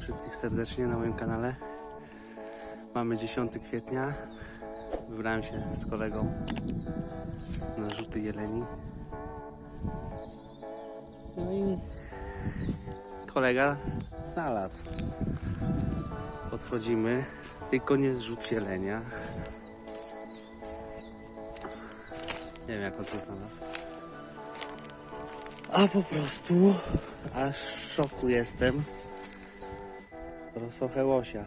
wszystkich serdecznie na moim kanale. Mamy 10 kwietnia. Wybrałem się z kolegą na rzuty jeleni. No i kolega znalazł. Podchodzimy, tylko nie zrzut jelenia. Nie wiem jak on to znalazł. A po prostu aż w szoku jestem. Rosochę łosia.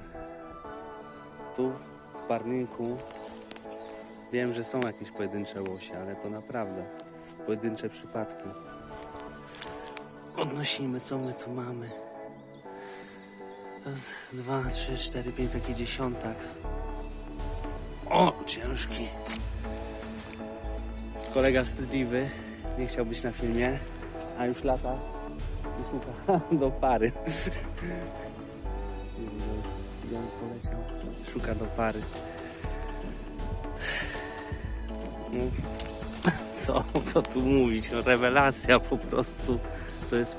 Tu w parniku wiem, że są jakieś pojedyncze łosie, ale to naprawdę pojedyncze przypadki. Odnosimy, co my tu mamy. Raz, dwa, trzy, cztery, pięć, taki dziesiątak. O, ciężki. Kolega wstydliwy, nie chciał być na filmie, a już lata szuka do pary. On poleciał. Szuka do pary. No, co, co tu mówić? No, rewelacja po prostu. To jest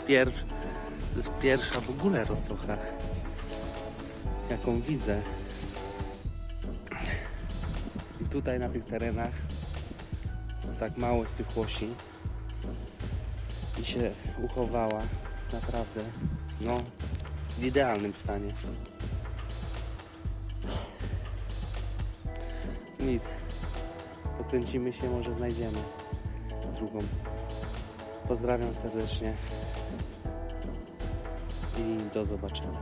to jest pierwsza w ogóle rosocha, jaką widzę. I tutaj na tych terenach no, tak mało jest tych łosi i się uchowała naprawdę no w idealnym stanie. nic. Pokręcimy się, może znajdziemy drugą. Pozdrawiam serdecznie i do zobaczenia.